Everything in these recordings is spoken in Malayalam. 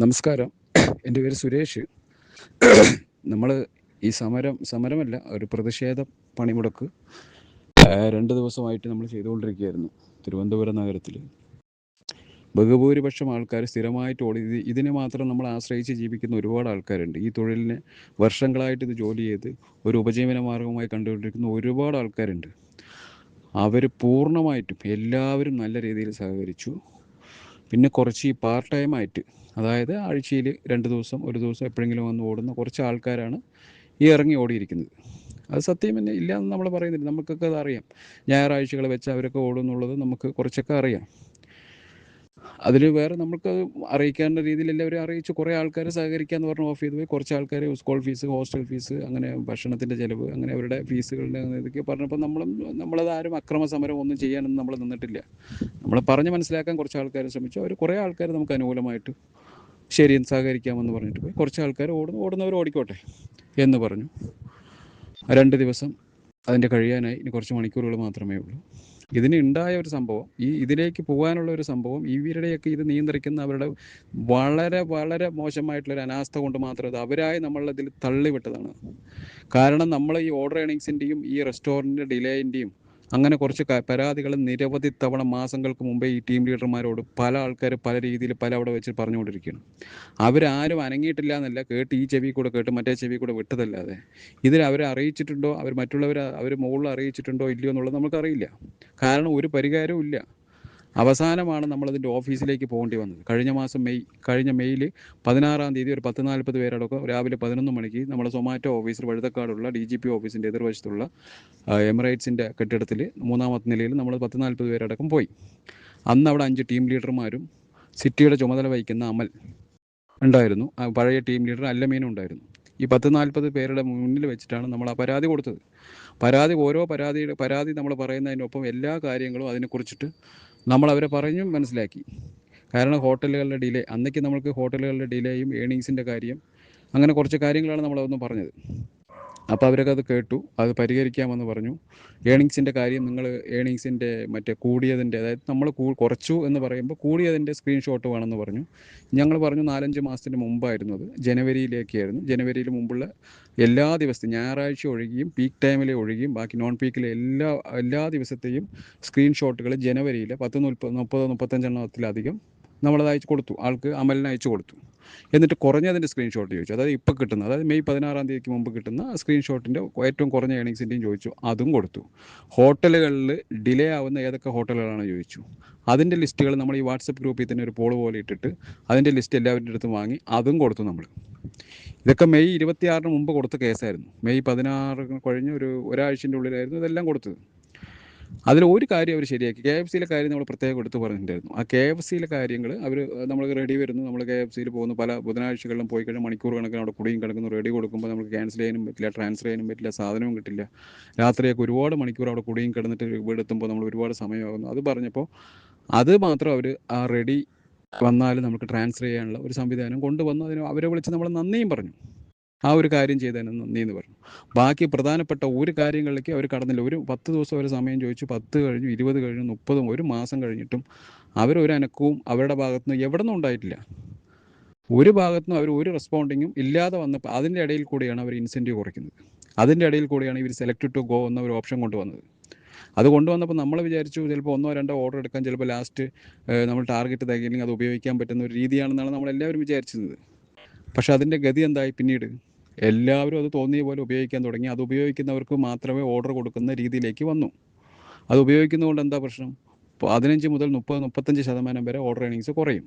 നമസ്കാരം. എന്റെ പേര് സുരേഷ്. നമ്മൾ ഈ സമരം സമരമല്ല ഒരു പ്രതിഷേധ പണിമുടക്ക് രണ്ട് ദിവസമായിട്ട് നമ്മൾ ചെയ്തുകൊണ്ടിരിക്കുകയായിരുന്നു തിരുവനന്തപുരം നഗരത്തിൽ ബഹുഭൂരിപക്ഷം ആൾക്കാർ സ്ഥിരമായിട്ട് ഓടി ഇത് ഇതിനെ മാത്രം നമ്മൾ ആശ്രയിച്ച് ജീവിക്കുന്ന ഒരുപാട് ആൾക്കാരുണ്ട്. ഈ തൊഴിലിനെ വർഷങ്ങളായിട്ട് ഇത് ജോലി ചെയ്ത് ഒരു ഉപജീവന മാർഗമായി കണ്ടുകൊണ്ടിരിക്കുന്ന ഒരുപാട് ആൾക്കാരുണ്ട്. അവർ പൂർണമായിട്ടും എല്ലാവരും നല്ല രീതിയിൽ സഹകരിച്ചു. പിന്നെ കുറച്ച് ഈ പാർട്ട് ടൈം ആയിട്ട് അതായത് ആഴ്ചയിൽ രണ്ട് ദിവസം ഒരു ദിവസം എപ്പോഴെങ്കിലും വന്ന് ഓടുന്ന കുറച്ച് ആൾക്കാരാണ് ഈ ഇറങ്ങി ഓടിയിരിക്കുന്നത്. അത് സത്യം തന്നെ ഇല്ല എന്ന് നമ്മൾ പറയുന്നില്ല. നമുക്കൊക്കെ അത് അറിയാം. ഞായറാഴ്ചകൾ വെച്ച് അവരൊക്കെ ഓടുന്നുള്ളത് നമുക്ക് കുറച്ചൊക്കെ അറിയാം. അതിൽ വേറെ നമുക്ക് അറിയിക്കേണ്ട രീതിയിൽ എല്ലാവരും അറിയിച്ച് കുറേ ആൾക്കാരെ ആൾക്കാർ സഹകരിക്കാന്ന് പറഞ്ഞ് ഓഫ് ചെയ്ത് പോയി കുറച്ച് ആൾക്കാർ സ്കൂൾ ഫീസ് ഹോസ്റ്റൽ ഫീസ് അങ്ങനെ ഭക്ഷണത്തിന്റെ ചിലവ് അങ്ങനെ അവരുടെ ഫീസുകളുടെ ഇതൊക്കെ പറഞ്ഞപ്പോൾ നമ്മളും നമ്മളത് ആരും അക്രമ സമരം ഒന്നും ചെയ്യാനൊന്നും നമ്മൾ നിന്നിട്ടില്ല. നമ്മൾ പറഞ്ഞ് മനസ്സിലാക്കാൻ കുറച്ച് ആൾക്കാരെ ശ്രമിച്ചു. അവർ കുറേ ആൾക്കാർ നമുക്ക് അനുകൂലമായിട്ട് ശരി സഹകരിക്കാമെന്ന് പറഞ്ഞിട്ട് പോയി. കുറച്ച് ആൾക്കാർ ഓടുന്നു ഓടുന്നവർ ഓടിക്കോട്ടെ എന്ന് പറഞ്ഞു. രണ്ട് ദിവസം അതിന്റെ കഴിയാനായി. ഇനി കുറച്ച് മണിക്കൂറുകൾ മാത്രമേ ഉള്ളൂ. ഇതിന് ഉണ്ടായ ഒരു സംഭവം ഈ ഇതിലേക്ക് പോകാനുള്ള ഒരു സംഭവം ഇവരുടെയൊക്കെ ഇത് നിയന്ത്രിക്കുന്ന അവരുടെ വളരെ വളരെ മോശമായിട്ടുള്ള ഒരു അനാസ്ഥ കൊണ്ട് മാത്രം അത് അവരായി നമ്മളതിൽ തള്ളിവിട്ടതാണ്. കാരണം നമ്മൾ ഈ ഓർഡർ ഏണിങ്സിന്റെയും ഈ റെസ്റ്റോറന്റിന്റെ ഡിലേന്റെയും അങ്ങനെ കുറച്ച് പരാതികൾ നിരവധി തവണ മാസങ്ങൾക്ക് മുമ്പേ ഈ ടീം ലീഡർമാരോട് പല ആൾക്കാർ പല രീതിയിൽ പല അവിടെ വെച്ച് പറഞ്ഞുകൊണ്ടിരിക്കുകയാണ്. അവരാരും അനങ്ങിയിട്ടില്ല എന്നല്ല കേട്ട് ഈ ചെവി കൂടെ കേട്ട് മറ്റേ ചെവി കൂടെ വിട്ടതല്ലാതെ. ഇതിൽ അവരെ അറിയിച്ചിട്ടുണ്ടോ? അവർ മറ്റുള്ളവർ അവർ മുകളിൽ അറിയിച്ചിട്ടുണ്ടോ? ഇല്ലയോ എന്നുള്ളത് നമുക്കറിയില്ല കാരണം ഒരു പരിഹാരവും ഇല്ല. അവസാനമാണ് നമ്മളതിന്റെ ഓഫീസിലേക്ക് പോകേണ്ടി വന്നത്. കഴിഞ്ഞ മാസം മെയ് കഴിഞ്ഞ മെയ്യിൽ പതിനാറാം തീയതി ഒരു പത്ത് നാൽപ്പത് പേരടക്കം രാവിലെ പതിനൊന്ന് മണിക്ക് നമ്മുടെ സൊമാറ്റോ ഓഫീസർ വഴുതക്കാടുള്ള ഡി ജി പി ഓഫീസിന്റെ എതിർവശത്തുള്ള എമിറേറ്റ്സിന്റെ കെട്ടിടത്തിൽ മൂന്നാമത്തെ നിലയിൽ നമ്മൾ പത്ത് നാൽപ്പത് പേരടക്കം പോയി. അന്ന് അവിടെ അഞ്ച് ടീം ലീഡർമാരും സിറ്റിയുടെ ചുമതല വഹിക്കുന്ന അമൽ ഉണ്ടായിരുന്നു. പഴയ ടീം ലീഡർ അല്ലമീനും ഉണ്ടായിരുന്നു. ഈ പത്ത് നാൽപ്പത് പേരുടെ മുന്നിൽ വെച്ചിട്ടാണ് നമ്മൾ ആ പരാതി കൊടുത്തത്. പരാതി ഓരോ പരാതിയുടെ പരാതി നമ്മൾ പറയുന്നതിനൊപ്പം എല്ലാ കാര്യങ്ങളും അതിനെക്കുറിച്ചിട്ട് നമ്മൾ അവരെ പറഞ്ഞു മനസ്സിലാക്കി. കാരണം ഹോട്ടലുകളുടെ ഡിലേ അന്നേക്ക് നമ്മൾക്ക് ഹോട്ടലുകളുടെ ഡിലേയും ഏണിങ്സിന്റെ കാര്യം അങ്ങനെ കുറച്ച് കാര്യങ്ങളാണ് നമ്മളതൊന്ന് പറഞ്ഞത്. അപ്പോൾ അവരൊക്കെ അത് കേട്ടു. അത് പരിഹരിക്കാമെന്ന് പറഞ്ഞു. ഏണിങ്സിന്റെ കാര്യം നിങ്ങൾ ഏണിങ്സിന്റെ മറ്റേ കൂടിയതിന്റെ അതായത് നമ്മൾ കുറച്ചു എന്ന് പറയുമ്പോൾ കൂടിയതിന്റെ സ്ക്രീൻഷോട്ട് വേണമെന്ന് പറഞ്ഞു. ഞങ്ങൾ പറഞ്ഞു നാലഞ്ച് മാസത്തിന് മുമ്പായിരുന്നു അത് ജനുവരിയിലേക്കായിരുന്നു. ജനുവരിയിൽ മുമ്പുള്ള എല്ലാ ദിവസത്തെയും ഞായറാഴ്ച ഒഴുകിയും പീക്ക് ടൈമിലെ ഒഴുകിയും ബാക്കി നോൺ പീക്കിലെ എല്ലാ എല്ലാ ദിവസത്തെയും സ്ക്രീൻഷോട്ടുകൾ ജനുവരിയിലെ പത്ത് മുപ്പത് മുപ്പത് മുപ്പത്തഞ്ചെണ്ണത്തിലധികം നമ്മളത് അയച്ചു കൊടുത്തു. ആൾക്ക് അമലിന് അയച്ചു കൊടുത്തു. എന്നിട്ട് കുറഞ്ഞതിന്റെ സ്ക്രീൻഷോട്ട് ചോദിച്ചു. അതായത് ഇപ്പോൾ കിട്ടുന്ന അതായത് മെയ് പതിനാറാം തീയതിക്ക് മുമ്പ് കിട്ടുന്ന സ്ക്രീൻഷോട്ടിന്റെ ഏറ്റവും കുറഞ്ഞ ഏണിങ്സിന്റെയും ചോദിച്ചു. അതും കൊടുത്തു. ഹോട്ടലുകളിൽ ഡിലേ ആവുന്ന ഏതൊക്കെ ഹോട്ടലുകളാണ് ചോദിച്ചു. അതിന്റെ ലിസ്റ്റുകൾ നമ്മൾ ഈ വാട്സപ്പ് ഗ്രൂപ്പിൽ തന്നെ ഒരു പോൾ പോലെ ഇട്ടിട്ട് അതിന്റെ ലിസ്റ്റ് എല്ലാവരുടെ അടുത്തും വാങ്ങി അതും കൊടുത്തു നമ്മൾ. ഇതൊക്കെ മെയ് ഇരുപത്തിയാറിന് മുമ്പ് കൊടുത്ത കേസായിരുന്നു മെയ് പതിനാറ് കഴിഞ്ഞ് ഒരു ഒരാഴ്ചന്റെ ഉള്ളിലായിരുന്നു ഇതെല്ലാം കൊടുത്തത്. അതിൽ ഒരു കാര്യം അവർ ശരിയാക്കി. കെ എഫ് സിയിലെ കാര്യം നമ്മൾ പ്രത്യേകം എടുത്ത് പറഞ്ഞിട്ടുണ്ടായിരുന്നു. ആ കെ എഫ് സിയിലെ കാര്യങ്ങൾ അവർ നമ്മൾ റെഡി വരുന്നു. നമ്മൾ കെ എഫ് സിയിൽ പോകുന്നു. പല ബുധനാഴ്ചകളിലും പോയി കഴിഞ്ഞാൽ മണിക്കൂർ കണക്കിന് അവിടെ കുടിയും കിടക്കുന്നു. റെഡി കൊടുക്കുമ്പോൾ നമുക്ക് ക്യാൻസൽ ചെയ്യാനും പറ്റില്ല ട്രാൻസ്ഫർ ചെയ്യാനും പറ്റില്ല സാധനവും കിട്ടില്ല. രാത്രിയൊക്കെ ഒരുപാട് മണിക്കൂർ അവിടെ കുടിയും കിടന്നിട്ട് വീടെത്തുമ്പോൾ നമ്മൾ ഒരുപാട് സമയമാകുന്നു. അത് പറഞ്ഞപ്പോൾ അത് മാത്രം അവർ ആ റെഡി വന്നാൽ നമുക്ക് ട്രാൻസ്ഫർ ചെയ്യാനുള്ള ഒരു സംവിധാനം കൊണ്ടുവന്നു. അതിന് അവരെ വിളിച്ച് നമ്മൾ നന്ദിയും പറഞ്ഞു. ആ ഒരു കാര്യം ചെയ്തതിന് നന്ദി എന്ന് പറഞ്ഞു. ബാക്കി പ്രധാനപ്പെട്ട ഒരു കാര്യങ്ങളിലേക്ക് അവർ കടന്നില്ല. ഒരു പത്ത് ദിവസം ഒരു സമയം ചോദിച്ചു. പത്ത് കഴിഞ്ഞു ഇരുപത് കഴിഞ്ഞു മുപ്പതും ഒരു മാസം കഴിഞ്ഞിട്ടും അവരൊരു അനക്കവും അവരുടെ ഭാഗത്തുനിന്ന് എവിടെ നിന്നും ഉണ്ടായിട്ടില്ല. ഒരു ഭാഗത്തുനിന്നും അവർ ഒരു റെസ്പോണ്ടിങ്ങും ഇല്ലാതെ വന്നപ്പോൾ അതിന്റെ ഇടയിൽ കൂടിയാണ് അവർ ഇൻസെന്റീവ് കുറയ്ക്കുന്നത്. അതിന്റെ ഇടയിൽ കൂടിയാണ് ഇവർ സെലക്ട് ടു ഗോ എന്ന ഒരു ഓപ്ഷൻ കൊണ്ടുവന്നത്. അത് കൊണ്ടുവന്നപ്പോൾ നമ്മൾ വിചാരിച്ചു ചിലപ്പോൾ ഒന്നോ രണ്ടോ ഓർഡർ എടുക്കാൻ ചിലപ്പോൾ ലാസ്റ്റ് നമ്മൾ ടാർഗറ്റ് തകയില്ലെങ്കിൽ അത് ഉപയോഗിക്കാൻ പറ്റുന്ന ഒരു രീതിയാണെന്നാണ് നമ്മൾ എല്ലാവരും വിചാരിച്ചിരുന്നത്. പക്ഷെ അതിന്റെ ഗതി എന്തായി പിന്നീട്? എല്ലാവരും അത് തോന്നിയ പോലെ ഉപയോഗിക്കാൻ തുടങ്ങി. അത് ഉപയോഗിക്കുന്നവർക്ക് മാത്രമേ ഓർഡർ കൊടുക്കുന്ന രീതിയിലേക്ക് വന്നു. അത് ഉപയോഗിക്കുന്നതുകൊണ്ട് എന്താ പ്രശ്നം? പതിനഞ്ച് മുതൽ മുപ്പത് മുപ്പത്തഞ്ച് ശതമാനം വരെ ഓർഡർ ഏണിങ്സ് കുറയും.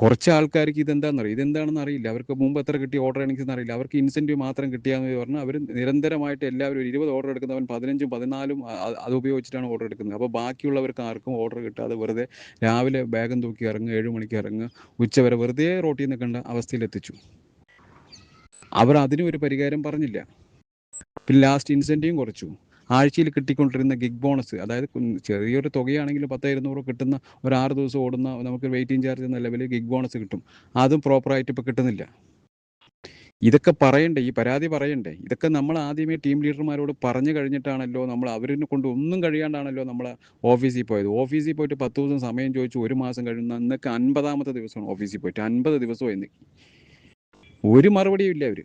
കുറച്ച് ആൾക്കാർക്ക് ഇതെന്താണെന്നറിയാം ഇതെന്താണെന്ന് അറിയില്ല. അവർക്ക് മുമ്പ് എത്ര കിട്ടിയ ഓർഡർ ഏണിങ്സ് അറിയില്ല. അവർക്ക് ഇൻസെന്റീവ് മാത്രം കിട്ടിയാന്ന് പറഞ്ഞാൽ അവർ നിരന്തരമായിട്ട് എല്ലാവരും ഇരുപത് ഓർഡർ എടുക്കുന്നവൻ പതിനഞ്ചും പതിനാലും അത് ഉപയോഗിച്ചിട്ടാണ് ഓർഡർ എടുക്കുന്നത്. അപ്പോൾ ബാക്കിയുള്ളവർക്ക് ആർക്കും ഓർഡർ കിട്ടാതെ വെറുതെ രാവിലെ ബാഗം തൂക്കി ഇറങ്ങുക ഏഴ് മണിക്ക് ഇറങ്ങുക ഉച്ചവരെ വെറുതെ റോട്ടിൽ നിൽക്കേണ്ട അവസ്ഥയിലെത്തിച്ചു അവർ അതിനും ഒരു പരിഹാരം പറഞ്ഞില്ല. പിന്നെ ലാസ്റ്റ് ഇൻസെന്റീവും കുറച്ചു. ആഴ്ചയിൽ കിട്ടിക്കൊണ്ടിരുന്ന ഗിഗ് ബോണസ് അതായത് ചെറിയൊരു തുകയാണെങ്കിലും പത്ത് ഇരുന്നൂറ് കിട്ടുന്ന ഒരു ആറ് ദിവസം ഓടുന്ന നമുക്ക് വെയിറ്റിംഗ് ചാർജ് എന്ന ലെവലിൽ ഗിഗ് ബോണസ് കിട്ടും. അതും പ്രോപ്പറായിട്ട് ഇപ്പോൾ കിട്ടുന്നില്ല. ഇതൊക്കെ പറയണ്ടേ ഈ പരാതി പറയണ്ടേ? ഇതൊക്കെ നമ്മൾ ആദ്യമേ ടീം ലീഡർമാരോട് പറഞ്ഞു കഴിഞ്ഞിട്ടാണല്ലോ നമ്മൾ അവരിനെ കൊണ്ട് ഒന്നും കഴിയാണ്ടാണല്ലോ നമ്മൾ ഓഫീസിൽ പോയത്. ഓഫീസിൽ പോയിട്ട് പത്ത് ദിവസം സമയം ചോദിച്ചു ഒരു മാസം കഴിയുന്ന അന്നൊക്കെ അൻപതാമത്തെ ദിവസമാണ് ഓഫീസിൽ പോയിട്ട്. അൻപത് ദിവസമായി ഒരു മറുപടിയും ഇല്ല അവർ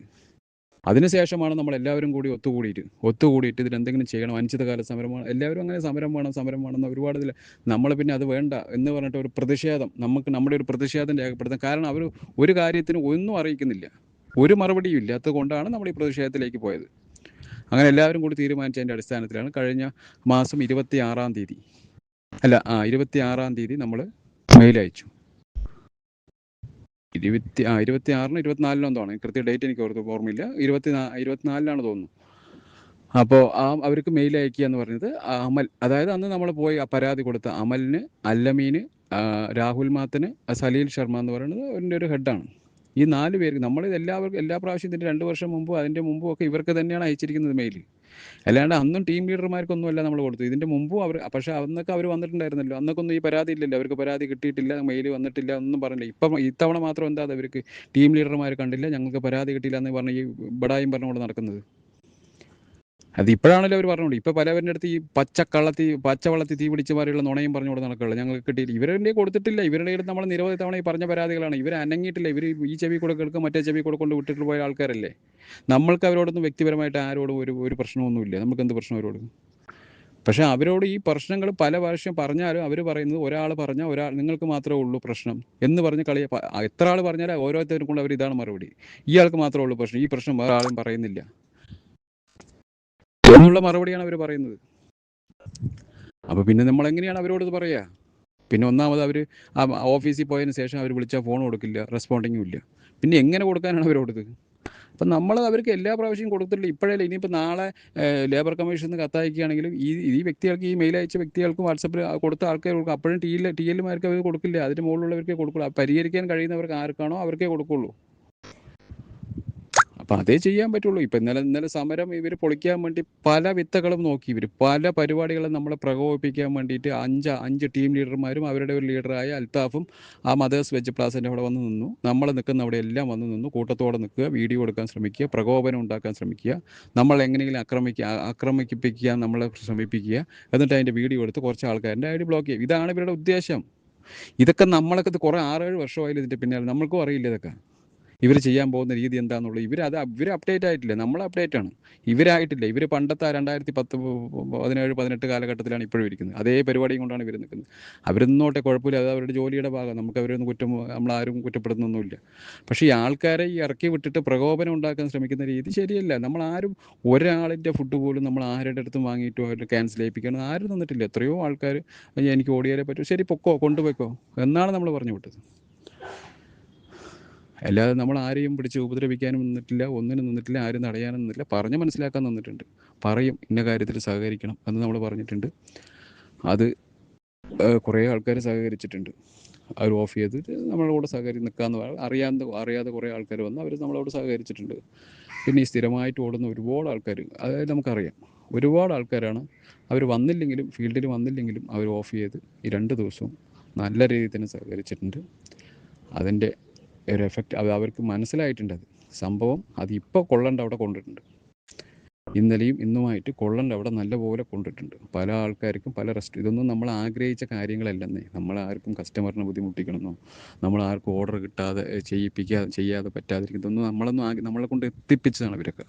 അതിനുശേഷമാണ് നമ്മൾ എല്ലാവരും കൂടി ഒത്തുകൂടിയിട്ട് ഒത്തുകൂടിയിട്ട് ഇതിൽ എന്തെങ്കിലും ചെയ്യണം അനിശ്ചിതകാല സമരമാണ് എല്ലാവരും അങ്ങനെ സമരം വേണം സമരം വേണം എന്ന് ഒരുപാട് ഇതിൽ നമ്മൾ പിന്നെ അത് വേണ്ട എന്ന് പറഞ്ഞിട്ട് ഒരു പ്രതിഷേധം നമുക്ക് നമ്മുടെ ഒരു പ്രതിഷേധം രേഖപ്പെടുത്താൻ. കാരണം അവർ ഒരു കാര്യത്തിനും ഒന്നും അറിയിക്കുന്നില്ല. ഒരു മറുപടിയും ഇല്ലാത്തത് കൊണ്ടാണ് നമ്മൾ ഈ പ്രതിഷേധത്തിലേക്ക് പോയത്. അങ്ങനെ എല്ലാവരും കൂടി തീരുമാനിച്ചതിന്റെ അടിസ്ഥാനത്തിലാണ് കഴിഞ്ഞ മാസം ഇരുപത്തി ആറാം തീയതി. അല്ല ആ ഇരുപത്തി ആറാം തീയതി നമ്മൾ മെയിൽ അയച്ചു. ഇരുപത്തി ആ ഇരുപത്തി ആറിന് ഇരുപത്തിനാലിനോ ആണ്. കൃത്യ ഡേറ്റ് എനിക്ക് ഓർത്ത് ഓർമ്മയില്ല. ഇരുപത്തി ഇരുപത്തിനാലിനാണ് തോന്നുന്നു. അപ്പോൾ ആ അവർക്ക് മെയിൽ അയക്കുക എന്ന് പറഞ്ഞത് അമൽ. അതായത് അന്ന് നമ്മൾ പോയി പരാതി കൊടുത്ത അമലിന് അല്ലമീന് രാഹുൽ മാത്തന് സലീൽ ശർമ്മ എന്ന് പറയുന്നത് അതിന്റെ ഒരു ഹെഡാണ് ഈ നാല് പേർക്ക് നമ്മൾ എല്ലാവർക്കും എല്ലാ പ്രാവശ്യം ഇതിന്റെ രണ്ട് വർഷം മുമ്പും അതിന്റെ മുമ്പും ഒക്കെ ഇവർക്ക് തന്നെയാണ് അയച്ചിരിക്കുന്നത് മെയിൽ. അല്ലാണ്ട് അന്നും ടീം ലീഡർമാർക്കൊന്നും അല്ല നമ്മൾ കൊടുത്തു ഇതിന്റെ മുമ്പും അവർ പക്ഷെ അന്നൊക്കെ അവർ വന്നിട്ടുണ്ടായിരുന്നല്ലോ. അന്നൊക്കെ ഒന്നും ഈ പരാതി ഇല്ലല്ലോ. അവർക്ക് പരാതി കിട്ടിയിട്ടില്ല മെയിൽ വന്നിട്ടില്ല ഒന്നും പറഞ്ഞില്ല. ഇപ്പം ഇത്തവണ മാത്രം എന്താ അവർക്ക് ടീം ലീഡർമാർ കണ്ടില്ല ഞങ്ങൾക്ക് പരാതി കിട്ടിയില്ല എന്ന് പറഞ്ഞ് ഈ ബടായും പറഞ്ഞുകൊണ്ട് നടക്കുന്നത്? അത് ഇപ്പോഴാണല്ലോ അവർ പറഞ്ഞോളൂ ഇപ്പൊ പലവരുടെ അടുത്ത് ഈ പച്ചക്കള്ളത്തി പച്ചവള്ളത്തി പച്ച വള്ളത്തി തീ പിടിച്ച മാറിയുള്ള നുണയും പറഞ്ഞുകൊണ്ട് നടക്കുള്ളൂ ഞങ്ങൾക്ക് കിട്ടിയില്ല. ഇവരുടെ കൊടുത്തിട്ടില്ല. ഇവരുടെ അടുത്ത് നമ്മൾ നിരവധി തവണ ഈ പറഞ്ഞ പരാതികളാണ്. ഇവർ അനങ്ങിയിട്ടില്ല. ഇവർ ഈ ചെവി കൂടെ കേൾക്കും മറ്റേ ചെവി കൂടെ കൊണ്ട് വിട്ടിട്ട് പോയ ആൾക്കാരല്ലേ? നമ്മൾക്ക് അവരോടൊന്നും വ്യക്തിപരമായിട്ട് ആരോടും ഒരു ഒരു പ്രശ്നമൊന്നുമില്ല. നമുക്ക് എന്ത് പ്രശ്നം അവരോട്? പക്ഷെ അവരോട് ഈ പ്രശ്നങ്ങൾ പല പ്രാവശ്യം പറഞ്ഞാലും അവർ പറയുന്നത് ഒരാൾ പറഞ്ഞാൽ ഒരാൾ നിങ്ങൾക്ക് മാത്രമേ ഉള്ളൂ പ്രശ്നം എന്ന് പറഞ്ഞ് കളിയ എത്ര ആൾ പറഞ്ഞാലും ഓരോരുത്തർക്കും അവർ ഇതാണ് മറുപടി. ഇയാൾക്ക് മാത്രമേ ഉള്ളൂ പ്രശ്നം. ഈ പ്രശ്നം വേറെ ആളും പറയുന്നില്ല. എന്നുള്ള മറുപടിയാണ് അവർ പറയുന്നത്. അപ്പൊ പിന്നെ നമ്മൾ എങ്ങനെയാണ് അവരോട് ഇത് പറയുക പിന്നെ ഒന്നാമത് അവർ ആ ഓഫീസിൽ പോയതിന് ശേഷം അവർ വിളിച്ചാൽ ഫോൺ കൊടുക്കില്ല റെസ്പോണ്ടിങ്ങും ഇല്ല. പിന്നെ എങ്ങനെ കൊടുക്കാനാണ് അവരോടത്? അപ്പം നമ്മൾ അവർക്ക് എല്ലാ പ്രാവശ്യവും കൊടുത്തിട്ടില്ല. ഇപ്പോഴല്ല ഇനിയിപ്പോൾ നാളെ ലേബർ കമ്മീഷനിൽ നിന്ന് കത്തയക്കുകയാണെങ്കിലും ഈ ഈ വ്യക്തികൾക്ക് ഈ മെയിൽ അയച്ച വ്യക്തികൾക്ക് വാട്സപ്പിൽ കൊടുത്ത ആൾക്കാർ കൊടുക്കും അപ്പോഴും ടി എൽ ടി എല്ലുമാർക്ക് അവർ കൊടുക്കില്ല. അതിന് മുകളിലുള്ളവർക്കേ കൊടുക്കുള്ളൂ. പരിഹരിക്കാൻ കഴിയുന്നവർക്ക് ആർക്കാണോ അവർക്കേ കൊടുക്കുള്ളൂ. അപ്പം അതേ ചെയ്യാൻ പറ്റുള്ളൂ. ഇപ്പം ഇന്നലെ ഇന്നലെ സമരം ഇവർ പൊളിക്കാൻ വേണ്ടി പല വിത്തകളും നോക്കി. ഇവർ പല പരിപാടികളും നമ്മളെ പ്രകോപിപ്പിക്കാൻ വേണ്ടിയിട്ട് അഞ്ച് അഞ്ച് ടീം ലീഡർമാരും അവരുടെ ഒരു ലീഡറായ അൽത്താഫും ആ മദേഴ്സ് വെജ് പ്ലാസിന്റെ അവിടെ വന്ന് നിന്നു. നമ്മൾ നിൽക്കുന്ന അവിടെ എല്ലാം വന്ന് നിന്നു. കൂട്ടത്തോടെ നിൽക്കുക വീഡിയോ എടുക്കാൻ ശ്രമിക്കുക പ്രകോപനം ഉണ്ടാക്കാൻ ശ്രമിക്കുക. നമ്മൾ എങ്ങനെയെങ്കിലും ആക്രമിക്കുക ആക്രമിപ്പിക്കുക നമ്മളെ ശ്രമിപ്പിക്കുക. എന്നിട്ട് അതിന്റെ വീഡിയോ എടുത്ത് കുറച്ച് ആൾക്കാരുടെ ഐ ഡി ബ്ലോക്ക് ചെയ്യും ഇതാണ് ഇവരുടെ ഉദ്ദേശം. ഇതൊക്കെ നമ്മളൊക്കെ കുറേ ആറേഴ് വർഷമായാലും ഇതിന്റെ പിന്നാലെ. നമ്മൾക്കും അറിയില്ല ഇതൊക്കെ. ഇവർ ചെയ്യാൻ പോകുന്ന രീതി എന്താണെന്നുള്ളത് ഇവർ അത് ഇവർ അപ്ഡേറ്റ് ആയിട്ടില്ല. നമ്മൾ അപ്ഡേറ്റ് ആണ്. ഇവരായിട്ടില്ല. ഇവർ പണ്ടത്തെ രണ്ടായിരത്തി പത്ത് പതിനേഴ് പതിനെട്ട് കാലഘട്ടത്തിലാണ് ഇപ്പോഴും ഇരിക്കുന്നത്. അതേ പരിപാടിയും കൊണ്ടാണ് ഇവർ നിൽക്കുന്നത് അവരൊന്നോട്ടെ കുഴപ്പമില്ല. അത് അവരുടെ ജോലിയുടെ ഭാഗം. നമുക്ക് അവരൊന്നും കുറ്റം നമ്മളാരും കുറ്റപ്പെടുന്നൊന്നുമില്ല പക്ഷേ ഈ ആൾക്കാരെ ഈ ഇറക്കി വിട്ടിട്ട് പ്രകോപനം ഉണ്ടാക്കാൻ ശ്രമിക്കുന്ന രീതി ശരിയല്ല. നമ്മൾ ആരും ഒരാളിന്റെ ഫുഡ് പോലും നമ്മൾ ആരുടെ അടുത്തും വാങ്ങിയിട്ടോ അവരുടെ ക്യാൻസൽ ചെയ്യിപ്പിക്കണം ആരും തന്നിട്ടില്ല എത്രയോ ആൾക്കാർ എനിക്ക് ഓടിയാലേ പറ്റൂ. ശരി പൊക്കോ കൊണ്ടുപോയിക്കോ. എന്നാണ് നമ്മൾ പറഞ്ഞു വിട്ടത്. അല്ലാതെ നമ്മൾ ആരെയും പിടിച്ച് ഉപദ്രവിക്കാനും നിന്നിട്ടില്ല ഒന്നിനും നിന്നിട്ടില്ല ആരും തടയാനും നിന്നില്ല പറഞ്ഞ് മനസ്സിലാക്കാൻ നിന്നിട്ടുണ്ട്. പറയും ഇന്ന കാര്യത്തിൽ സഹകരിക്കണം എന്ന് നമ്മൾ പറഞ്ഞിട്ടുണ്ട്. അത് കുറേ ആൾക്കാർ സഹകരിച്ചിട്ടുണ്ട്. അവർ ഓഫ് ചെയ്തിട്ട് നമ്മളോട് സഹകരി നിൽക്കാന്ന് പറ- അറിയാതെ അറിയാതെ കുറേ ആൾക്കാർ വന്ന് അവർ നമ്മളോട് സഹകരിച്ചിട്ടുണ്ട്. പിന്നെ ഈ സ്ഥിരമായിട്ട് ഓടുന്ന ഒരുപാട് ആൾക്കാർ അതായത് നമുക്കറിയാം ഒരുപാട് ആൾക്കാരാണ് അവർ വന്നില്ലെങ്കിലും ഫീൽഡിൽ വന്നില്ലെങ്കിലും അവർ ഓഫ് ചെയ്ത് ഈ രണ്ട് ദിവസവും നല്ല രീതിയിൽ തന്നെ സഹകരിച്ചിട്ടുണ്ട്. അതിന്റെ ഒരു എഫക്റ്റ് അത് അവർക്ക് മനസ്സിലായിട്ടുണ്ട് അത്. സംഭവം അത് ഇപ്പോൾ കൊള്ളണ്ട അവിടെ കൊണ്ടിട്ടുണ്ട്. ഇന്നലെയും ഇന്നുമായിട്ട് കൊള്ളണ്ട അവിടെ നല്ലപോലെ കൊണ്ടിട്ടുണ്ട്. പല ആൾക്കാർക്കും പല റെസ്റ്റ് ഇതൊന്നും നമ്മൾ ആഗ്രഹിച്ച കാര്യങ്ങളല്ലെന്നേ. നമ്മൾ ആർക്കും കസ്റ്റമറിനെ ബുദ്ധിമുട്ടിക്കണമെന്നോ നമ്മൾ ആർക്കും ഓർഡർ കിട്ടാതെ ചെയ്യിപ്പിക്കാതെ ചെയ്യാതെ പറ്റാതിരിക്കും ഇതൊന്നും നമ്മളൊന്നും നമ്മളെ കൊണ്ട് എത്തിപ്പിച്ചതാണ് ഇവരൊക്കെ.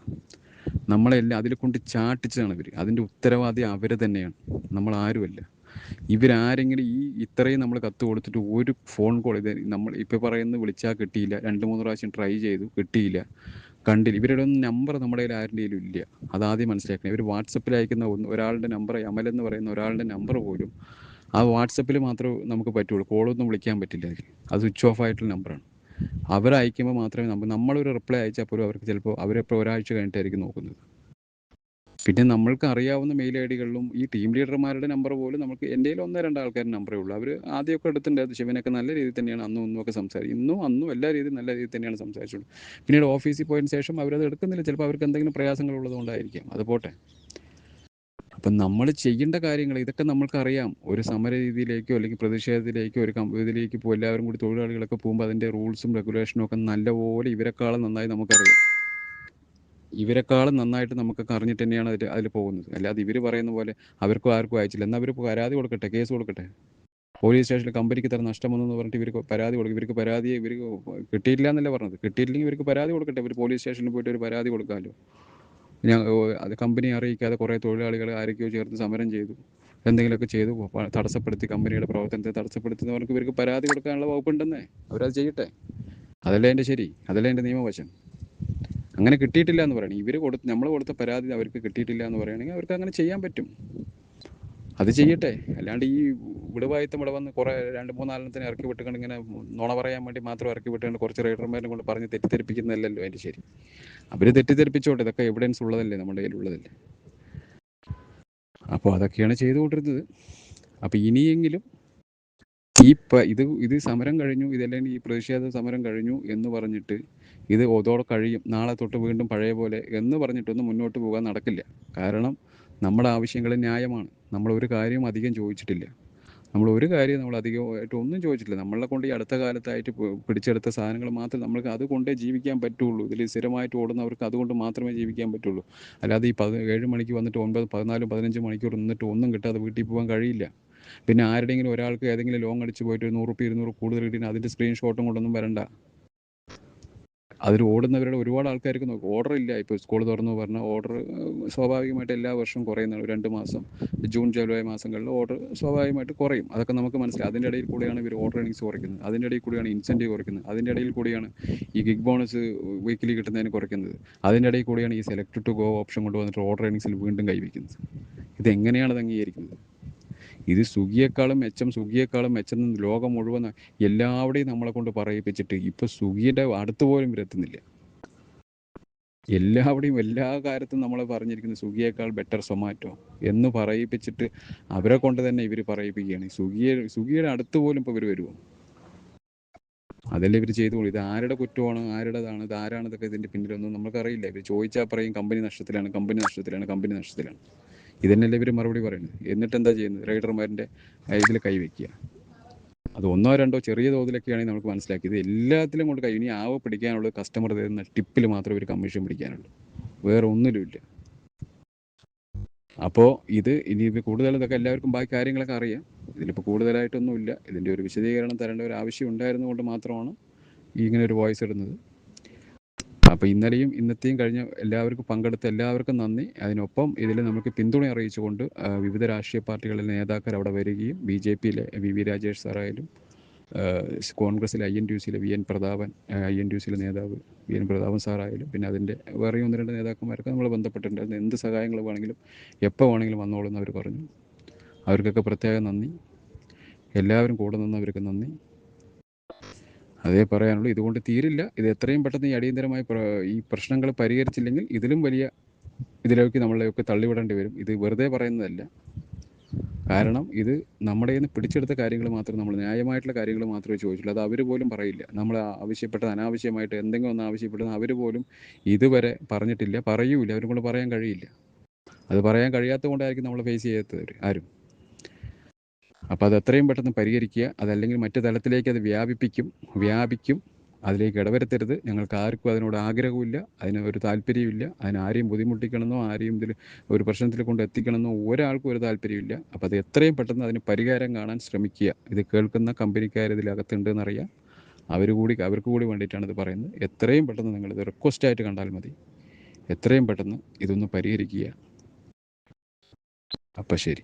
നമ്മളെല്ലാം അതിൽ കൊണ്ട് ചാട്ടിച്ചതാണ് ഇവർ അതിന്റെ ഉത്തരവാദി അവർ തന്നെയാണ്. നമ്മൾ ആരുമല്ല. ഇവരാരെങ്കിലും ഈ ഇത്രയും നമ്മൾ കത്ത് കൊടുത്തിട്ട് ഒരു ഫോൺ കോൾ ഇത് നമ്മൾ ഇപ്പോൾ പറയുന്നത് വിളിച്ചാൽ കിട്ടിയില്ല. രണ്ട് മൂന്ന് പ്രാവശ്യം ട്രൈ ചെയ്തു കിട്ടിയില്ല. കണ്ടില്ല. ഇവരുടെ ഒന്നും നമ്പർ നമ്മുടെ കയ്യിൽ ആരുടെ കയ്യിലും ഇല്ല. അതാദ്യം മനസ്സിലാക്കണം. ഇവർ വാട്സപ്പിൽ അയക്കുന്ന ഒന്ന് ഒരാളുടെ നമ്പർ അമലെന്ന് പറയുന്ന ഒരാളുടെ നമ്പർ പോലും ആ വാട്സപ്പിൽ മാത്രമേ നമുക്ക് പറ്റുള്ളൂ. കോളൊന്നും വിളിക്കാൻ പറ്റില്ല അത് സ്വിച്ച് ഓഫ് ആയിട്ടുള്ള നമ്പറാണ് അവർ മാത്രമേ നമ്മൾ നമ്മളൊരു റിപ്ലൈ അയച്ചാൽ പോലും അവർക്ക് ചിലപ്പോൾ അവരെപ്പോൾ ഒരാഴ്ച കഴിഞ്ഞിട്ടായിരിക്കും നോക്കുന്നത്. പിന്നെ നമ്മൾക്ക് അറിയാവുന്ന മെയിൽ ഐ ഡികളിലും ഈ ടീം ലീഡർമാരുടെ നമ്പർ പോലും നമുക്ക് എന്റെ ഒന്നോ രണ്ടോ ആൾക്കാരുടെ നമ്പറേ ഉള്ളൂ. അവർ ആദ്യമൊക്കെ എടുത്തിട്ടുണ്ട്. ശിവനൊക്കെ നല്ല രീതിയിൽ തന്നെയാണ് അന്നും ഒന്നും ഒക്കെ സംസാരിക്കും. ഇന്നും അന്നും എല്ലാ രീതിയിൽ നല്ല രീതിയിൽ തന്നെയാണ് സംസാരിച്ചുള്ളൂ പിന്നീട് ഓഫീസിൽ പോയതിന് ശേഷം അവരത് എടുക്കുന്നില്ല. ചിലപ്പോൾ അവർക്ക് എന്തെങ്കിലും പ്രയാസങ്ങൾ ഉള്ളതുകൊണ്ടായിരിക്കാം. അത് പോട്ടെ. അപ്പം നമ്മൾ ചെയ്യേണ്ട കാര്യങ്ങൾ ഇതൊക്കെ നമ്മൾക്കറിയാം ഒരു സമര രീതിയിലേക്കോ അല്ലെങ്കിൽ പ്രതിഷേധത്തിലേക്കോ ഒരു ഇതിലേക്ക് ഇപ്പോൾ എല്ലാവരും കൂടി തൊഴിലാളികളൊക്കെ പോകുമ്പോൾ അതിന്റെ റൂൾസും റെഗുലേഷനും ഒക്കെ നല്ലപോലെ ഇവരെക്കാളും നന്നായി നമുക്കറിയാം. ഇവരെക്കാളും നന്നായിട്ട് നമുക്കൊക്കെ അറിഞ്ഞിട്ട് തന്നെയാണ് അതിൽ അതിൽ പോകുന്നത്. അല്ലാതെ ഇവർ പറയുന്ന പോലെ അവർക്കും ആർക്കും അയച്ചില്ല. എന്നാൽ അവർ പരാതി കൊടുക്കട്ടെ? കേസ് കൊടുക്കട്ടെ? പോലീസ് സ്റ്റേഷനിൽ കമ്പനിക്ക് തരം നഷ്ടം വന്നെന്ന് പറഞ്ഞിട്ട് ഇവർക്ക് പരാതി കൊടുക്കും. ഇവർക്ക് പരാതി ഇവർക്ക് കിട്ടിയില്ല എന്നല്ല പറഞ്ഞത്? കിട്ടിയില്ലെങ്കിൽ ഇവർക്ക് പരാതി കൊടുക്കട്ടെ? ഇവർ പോലീസ് സ്റ്റേഷനിൽ പോയിട്ട് ഒരു പരാതി കൊടുക്കാമല്ലോ. ഞാൻ അത് കമ്പനി അറിയിക്കാതെ കുറേ തൊഴിലാളികൾ ആരൊക്കെയോ ചേർന്ന് സമരം ചെയ്തു. എന്തെങ്കിലുമൊക്കെ ചെയ്തു. തടസ്സപ്പെടുത്തി കമ്പനിയുടെ പ്രവർത്തനത്തെ തടസ്സപ്പെടുത്തുന്നവർക്ക് ഇവർക്ക് പരാതി കൊടുക്കാനുള്ള വകുപ്പുണ്ടെന്നേ. അവരത് ചെയ്യട്ടെ? അതല്ലേ എന്റെ ശരി? അതല്ലേ എന്റെ നിയമവശം? അങ്ങനെ കിട്ടിയിട്ടില്ല എന്ന് പറയണം. ഇവർ കൊടുത്ത് നമ്മൾ കൊടുത്ത പരാതി അവർക്ക് കിട്ടിയിട്ടില്ല എന്ന് പറയുകയാണെങ്കിൽ അവർക്ക് അങ്ങനെ ചെയ്യാൻ പറ്റും. അത് ചെയ്യട്ടെ. അല്ലാണ്ട് ഈ വിടുവായത്തം ഇവിടെ വന്ന് കുറേ രണ്ട് മൂന്നാലെണ്ണത്തിന് ഇറക്കി വിട്ടുകൊണ്ട് ഇങ്ങനെ നുണ പറയാൻ വേണ്ടി മാത്രം ഇറക്കി വിട്ടുകൊണ്ട് കുറച്ച് റൈഡർമാരെ കൊണ്ട് പറഞ്ഞ് തെറ്റിദ്ധരിപ്പിക്കുന്നതല്ലല്ലോ അതിന്റെ ശരി. അവർ തെറ്റിദ്ധരിപ്പിച്ചോട്ടെ. ഇതൊക്കെ എവിഡൻസ് ഉള്ളതല്ലേ നമ്മുടെ കയ്യിലുള്ളതല്ലേ അപ്പോൾ അതൊക്കെയാണ് ചെയ്തുകൊണ്ടിരുന്നത്. അപ്പോൾ ഇനിയെങ്കിലും ഈ ഇത് ഇത് സമരം കഴിഞ്ഞു. ഇതല്ലെങ്കിൽ ഈ പ്രതിഷേധ സമരം കഴിഞ്ഞു എന്ന് പറഞ്ഞിട്ട് ഇത് ഓതോടെ കഴിയും നാളെ തൊട്ട് വീണ്ടും പഴയ പോലെ എന്ന് പറഞ്ഞിട്ടൊന്നും മുന്നോട്ട് പോകാൻ നടക്കില്ല. കാരണം നമ്മുടെ ആവശ്യങ്ങൾ ന്യായമാണ്. നമ്മൾ ഒരു കാര്യം അധികം ചോദിച്ചിട്ടില്ല. നമ്മൾ ഒരു കാര്യം നമ്മൾ അധികമായിട്ട് ഒന്നും ചോദിച്ചിട്ടില്ല. നമ്മളെ കൊണ്ട് ഈ അടുത്ത കാലത്തായിട്ട് പിടിച്ചെടുത്ത സാധനങ്ങൾ മാത്രം നമ്മൾക്ക് അതുകൊണ്ടേ ജീവിക്കാൻ പറ്റുള്ളൂ. ഇതിൽ സ്ഥിരമായിട്ട് ഓടുന്നവർക്ക് അതുകൊണ്ട് മാത്രമേ ജീവിക്കാൻ പറ്റുള്ളൂ. അല്ലാതെ ഈ പതി ഏഴ് മണിക്ക് വന്നിട്ട് ഒൻപത് പതിനാലും പതിനഞ്ച് മണിക്കൂർ നിന്നിട്ട് ഒന്നും കിട്ടാതെ വീട്ടിൽ പോകാൻ കഴിയില്ല. പിന്നെ ആരുടെയെങ്കിലും ഒരാൾക്ക് ഏതെങ്കിലും ലോങ് അടിച്ച് പോയിട്ട് ഒരു നൂറ് ഇരുന്നൂറ് കൂടുതൽ കിട്ടിയാൽ അതിന്റെ സ്ക്രീൻഷോട്ടും കൊണ്ടൊന്നും വരണ്ട. അതിൽ ഓടുന്നവരുടെ ഒരുപാട് ആൾക്കാർക്ക് നോക്കും ഓർഡർ ഇല്ല. ഇപ്പോൾ സ്കൂൾ തുറന്നു പറഞ്ഞാൽ ഓർഡർ സ്വാഭാവികമായിട്ട് എല്ലാ വർഷവും കുറയുന്നതാണ് രണ്ട് മാസം ജൂൺ ജൂലൈ മാസങ്ങളിൽ ഓർഡർ സ്വാഭാവികമായിട്ട് കുറയും. അതൊക്കെ നമുക്ക് മനസ്സിലായി. അതിന്റെ ഇടയിൽ കൂടിയാണ് ഇവർ ഓർഡർ ഏണിങ്സ് കുറയ്ക്കുന്നത്. അതിന്റെ ഇടയിൽ കൂടിയാണ് ഇൻസെന്റീവ് കുറയ്ക്കുന്നത്. അതിന്റെ ഇടയിൽ കൂടിയാണ് ഈ ഗിഗ് ബോണസ് വീക്കിലി കിട്ടുന്നതിന് കുറയ്ക്കുന്നത്. അതിന്റെ ഇടയിൽ കൂടിയാണ് ഈ സെലക്ട് ടു ഗോ ഓപ്ഷൻ കൊണ്ടുവന്നിട്ട് ഓർഡർ ഏണിങ്സിൽ വീണ്ടും കൈവയ്ക്കുന്നത്. ഇതെങ്ങനെയാണ് അത് അംഗീകരിക്കുന്നത്? ഇത് സുഖിയേക്കാളും മെച്ചം സുഖിയേക്കാളും മെച്ചം ലോകം മുഴുവൻ എല്ലാവരുടെയും നമ്മളെ കൊണ്ട് പറയിപ്പിച്ചിട്ട് ഇപ്പൊ സുഖിയുടെ അടുത്ത് പോലും ഇവരെത്തുന്നില്ല എല്ലാവരുടെയും എല്ലാ കാര്യത്തും നമ്മൾ പറഞ്ഞിരിക്കുന്ന സുഖിയേക്കാൾ ബെറ്റർ സൊമാറ്റോ എന്ന് പറയിപ്പിച്ചിട്ട് അവരെ കൊണ്ട് തന്നെ ഇവർ പറയിപ്പിക്കുകയാണ്. സുഖിയെ സുഖിയുടെ അടുത്ത് പോലും ഇപ്പോൾ ഇവർ വരുമോ അതല്ലേ ഇവർ ചെയ്തോളൂ ഇത് ആരുടെ കുറ്റമാണ്? ആരുടേതാണ്? ഇത് ആരാണ് ഇതൊക്കെ പിന്നിലൊന്നും നമുക്കറിയില്ല ഇവർ ചോദിച്ചാൽ പറയും കമ്പനി നഷ്ടത്തിലാണ് കമ്പനി നഷ്ടത്തിലാണ് കമ്പനി നഷ്ടത്തിലാണ്. ഇതന്നെയല്ലേ ഇവർ മറുപടി പറയുന്നത്? എന്നിട്ട് എന്താ ചെയ്യുന്നത്? റൈഡർമാരിന്റെ ഇതിൽ കൈവയ്ക്കുക. അത് ഒന്നോ രണ്ടോ ചെറിയ തോതിലൊക്കെയാണെങ്കിൽ നമുക്ക് മനസ്സിലാക്കിയത്. എല്ലാത്തിലും കൊണ്ട് കൈ ഇനി ആവ പിടിക്കാനുള്ളത് കസ്റ്റമർ തരുന്ന ടിപ്പിൽ മാത്രമേ ഒരു കമ്മീഷൻ പിടിക്കാനുള്ളൂ. വേറെ ഒന്നിലുമില്ല. അപ്പോൾ ഇത് ഇനി ഇപ്പോൾ കൂടുതൽ ഇതൊക്കെ എല്ലാവർക്കും ബാക്കി കാര്യങ്ങളൊക്കെ അറിയാം. ഇതിലിപ്പോൾ കൂടുതലായിട്ടൊന്നുമില്ല. ഇതിന്റെ ഒരു വിശദീകരണം തരേണ്ട ഒരു ആവശ്യം ഉണ്ടായിരുന്നുകൊണ്ട് മാത്രമാണ് ഇങ്ങനെ ഒരു വോയിസ് ഇടുന്നത്. അപ്പോൾ ഇന്നലെയും ഇന്നത്തെയും കഴിഞ്ഞ എല്ലാവർക്കും പങ്കെടുത്ത എല്ലാവർക്കും നന്ദി. അതിനൊപ്പം ഇതിൽ നമുക്ക് പിന്തുണ അറിയിച്ചുകൊണ്ട് വിവിധ രാഷ്ട്രീയ പാർട്ടികളിലെ നേതാക്കൾ അവിടെ വരികയും ബി ജെ പിയിലെ വി വി രാജേഷ് സാറായാലും കോൺഗ്രസ്സിലെ ഐ എൻ ടി സിയിലെ V N Prathapan I N T സിയിലെ നേതാവ് വി എൻ പ്രതാപൻ സാറായാലും പിന്നെ അതിന്റെ വേറെ ഒന്ന് രണ്ട് നേതാക്കന്മാരൊക്കെ നമ്മൾ ബന്ധപ്പെട്ടിട്ടുണ്ട്. എന്ത് സഹായങ്ങൾ വേണമെങ്കിലും എപ്പോൾ വേണമെങ്കിലും വന്നോളൂ എന്ന് അവർ പറഞ്ഞു. അവർക്കൊക്കെ പ്രത്യേകം നന്ദി. എല്ലാവരും കൂടെ നിന്നവർക്ക് നന്ദി. അതേ പറയാനുള്ളൂ. ഇതുകൊണ്ട് തീരില്ല. ഇത് എത്രയും പെട്ടെന്ന് ഈ അടിയന്തരമായി ഈ പ്രശ്നങ്ങൾ പരിഹരിച്ചില്ലെങ്കിൽ ഇതിലും വലിയ ഇതിലേക്ക് നമ്മളെയൊക്കെ തള്ളിവിടേണ്ടി വരും. ഇത് വെറുതെ പറയുന്നതല്ല. കാരണം ഇത് നമ്മുടെ നിന്ന് പിടിച്ചെടുത്ത കാര്യങ്ങൾ മാത്രം നമ്മൾ ന്യായമായിട്ടുള്ള കാര്യങ്ങൾ മാത്രമേ ചോദിച്ചുള്ളൂ. അത് അവർ പോലും പറയില്ല. നമ്മൾ ആവശ്യപ്പെട്ടത് അനാവശ്യമായിട്ട് എന്തെങ്കിലും ഒന്ന് ആവശ്യപ്പെട്ടത് അവർ പോലും ഇതുവരെ പറഞ്ഞിട്ടില്ല. പറയൂല അവരും കൊണ്ട് പറയാൻ കഴിയില്ല. അത് പറയാൻ കഴിയാത്തത് കൊണ്ടായിരിക്കും നമ്മൾ ഫേസ് ചെയ്യാത്തവർ ആരും. അപ്പോൾ അത് എത്രയും പെട്ടെന്ന് പരിഹരിക്കുക. അതല്ലെങ്കിൽ മറ്റു തലത്തിലേക്ക് അത് വ്യാപിപ്പിക്കും. വ്യാപിക്കും. അതിലേക്ക് ഇടവരുത്തരുത്. ഞങ്ങൾക്ക് ആർക്കും അതിനോട് ആഗ്രഹമില്ല അതിന് ഒരു താല്പര്യമില്ല അതിന് ആരെയും ബുദ്ധിമുട്ടിക്കണമെന്നോ ആരെയും ഇതിൽ ഒരു പ്രശ്നത്തിൽ കൊണ്ട് എത്തിക്കണമെന്നോ ഒരാൾക്കും ഒരു താല്പര്യമില്ല അപ്പോൾ അത് എത്രയും പെട്ടെന്ന് അതിന് പരിഹാരം കാണാൻ ശ്രമിക്കുക. ഇത് കേൾക്കുന്ന കമ്പനിക്കാർ ഇതിലകത്തുണ്ടെന്നറിയാം. അവർ കൂടി അവർക്ക് കൂടി വേണ്ടിയിട്ടാണ് ഇത് പറയുന്നത്. എത്രയും പെട്ടെന്ന് നിങ്ങളിത് റിക്വസ്റ്റായിട്ട് കണ്ടാൽ മതി. എത്രയും പെട്ടെന്ന് ഇതൊന്ന് പരിഹരിക്കുക. അപ്പം ശരി.